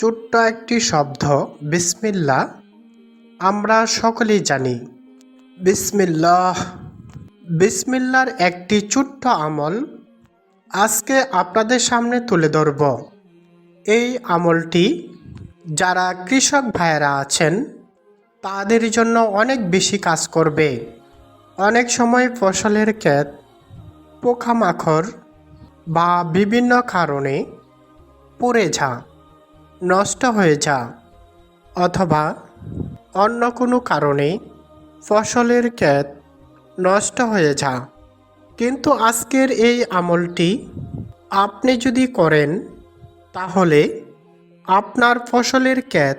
ছোট্ট একটি শব্দ বিসমিল্লা আমরা সকলেই জানি। বিসমিল্লাহ। বিসমিল্লার একটি ছোট্ট আমল আজকে আপনাদের সামনে তুলে ধরব। এই আমলটি যারা কৃষক ভাইয়েরা আছেন, তাদের জন্য অনেক বেশি কাজ করবে। অনেক সময় ফসলের ক্ষেত, পোকামাকড় বা বিভিন্ন কারণে পড়ে যা নষ্ট হয়ে যা, অথবা অন্য কোনো কারণে ফসলের ক্ষেত নষ্ট হয়ে যা। কিন্তু আজকের এই আমলটি আপনি যদি করেন, তাহলে আপনার ফসলের ক্ষেত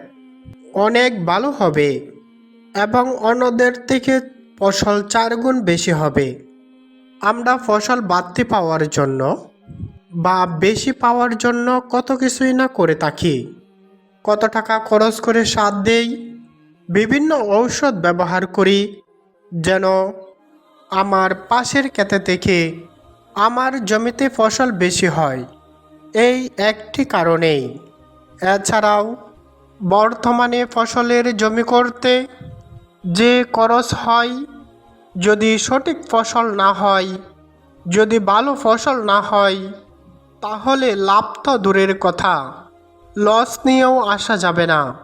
অনেক ভালো হবে এবং অন্যদের থেকে ফসল চারগুণ বেশি হবে। আমরা ফসল বাড়তি পাওয়ার জন্য বা বেশি পাওয়ার জন্য কত কিছুই না করে থাকি। কত টাকা খরচ করে সার দেই। বিভিন্ন ঔষধ ব্যবহার করি। যেন আমার পাশের ক্ষেতে থেকে আমার জমিতে ফসল বেশি হয়। এই একটি কারণেই। এছাড়াও বর্তমানে ফসলের জমি করতে যে খরচ হয়, যদি সঠিক ফসল না হয়, যদি ভালো ফসল না হয় তাহলে লাভ তো দূরের কথা। লস নিয়েও আসা যাবে না।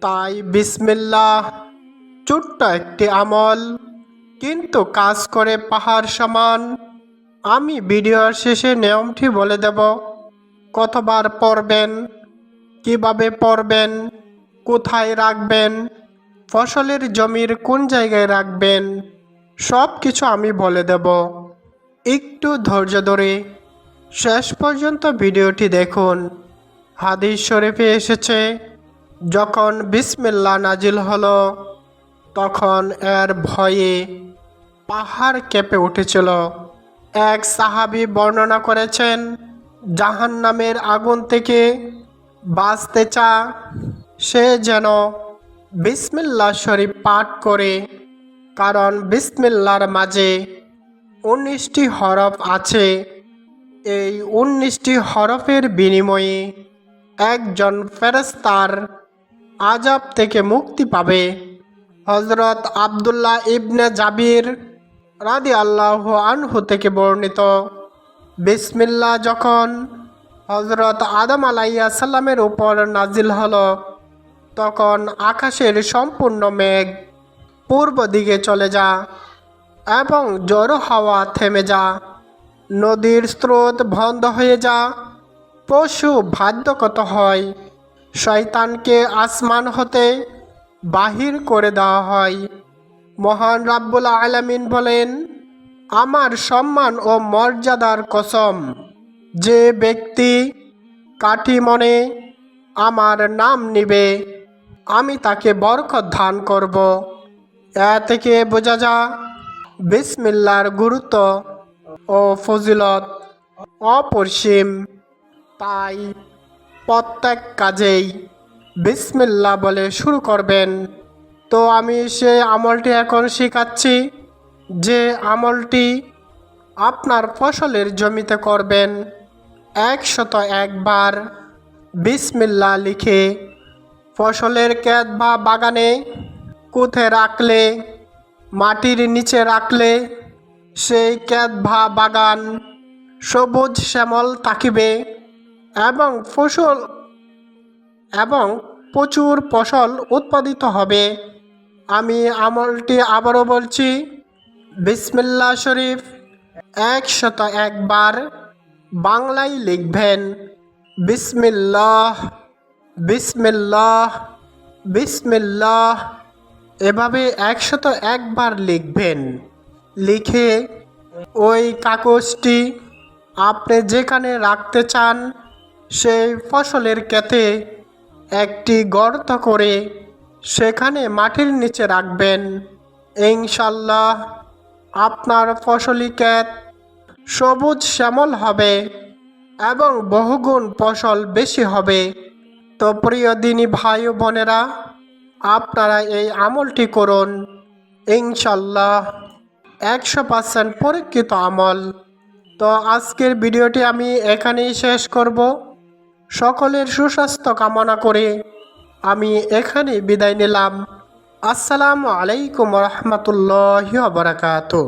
তাই বিসমিল্লাহ। ছোট্ট একটি আমল। কিন্তু কাজ করে পাহাড় সমান। আমি ভিডিওর শেষে নিয়মটি বলে দেব। কতবার পড়বেন? কীভাবে পড়বেন? কোথায় রাখবেন? ফসলের জমির কোন জায়গায় রাখবেন? সব কিছু আমি বলে দেব। একটু ধৈর্য ধরে। শেষ পর্যন্ত ভিডিওটি দেখুন। হাদিস শরীফে এসেছে, যখন বিসমিল্লা নাজিল হলো, তখন এর ভয়ে পাহাড় কেঁপে উঠেছিল। এক সাহাবি বর্ণনা করেছেন জাহান নামের আগুন থেকে বাঁচতে চা, সে যেন বিসমিল্লা শরীফ পাঠ করে, কারণ বিসমিল্লার মাঝে উনিশটি হরফ আছে। এই উনিশটি হরফের বিনিময়ে একজন ফেরেস্তার আজাব থেকে মুক্তি পাবে। হজরত আবদুল্লাহ ইবনে জাবির রাদি আল্লাহ আনহু থেকে বর্ণিত। বিসমিল্লা যখন হজরত আদম আলাইয়া সাল্লামের উপর নাজিল হল, তখন আকাশের সম্পূর্ণ মেঘ পূর্ব দিকে চলে যা এবং জড়ো হাওয়া থেমে যা। নদীর স্রোত বন্ধ হয়ে যা, পশু বাধ্যকত হয়। শয়তানকে আসমান হতে বাহির করে দেওয়া হয়। মহান রাব্বুল আলামিন বলেন, আমার সম্মান ও মর্যাদার কসম, যে ব্যক্তি কাঠি মনে আমার নাম নিবে, আমি তাকে বরকত দান করব। এ থেকে বোঝা যা বিসমিল্লার গুরুত্ব ও ফজিলত অপরিসীম, তাই প্রত্যেক কাজেই বিসমিল্লা বলে শুরু করবেন। তো আমি সেই আমলটি এখন শেখাচ্ছি, যে আমলটি আপনার ফসলের জমিতে করবেন। একশত একবার বিসমিল্লা লিখে ফসলের ক্ষেত বা বাগানে কুথে রাখলে, মাটির নিচে রাখলে সেই বা বাগান, সবুজ শ্যামল থাকিবে এবং ফসল এবং প্রচুর ফসল উৎপাদিত হবে। আমি আমলটি আবারও বলছি বিসমিল্লা শরীফ, একশত একবার বাংলায় লিখবেন, বিসমিল্লাহ বিসমিল্লাহ বিসমিল্লাহ, এভাবে একশত একবার লিখবেন। লিখে ওই কাগজটি আপনি যেখানে রাখতে চান সেই ফসলের ক্ষেতে একটি গর্ত করে সেখানে মাটির নিচে রাখবেন। ইনশাল্লাহ আপনার ফসলি ক্ষেত সবুজ শ্যামল হবে এবং বহুগুণ ফসল বেশি হবে। তো প্রিয় দিনী ভাই বোনেরা, আপনারা এই আমলটি করুন। ইনশাল্লাহ একশো পার্সেন্ট পরীক্ষিত আমল। তো আজকের ভিডিওটি আমি এখানেই শেষ করব। সকলের সুস্বাস্থ্য কামনা করে আমি এখানে বিদায় নিলাম। আসসালামু আলাইকুম রহমতুল্লাহ বারাকাতু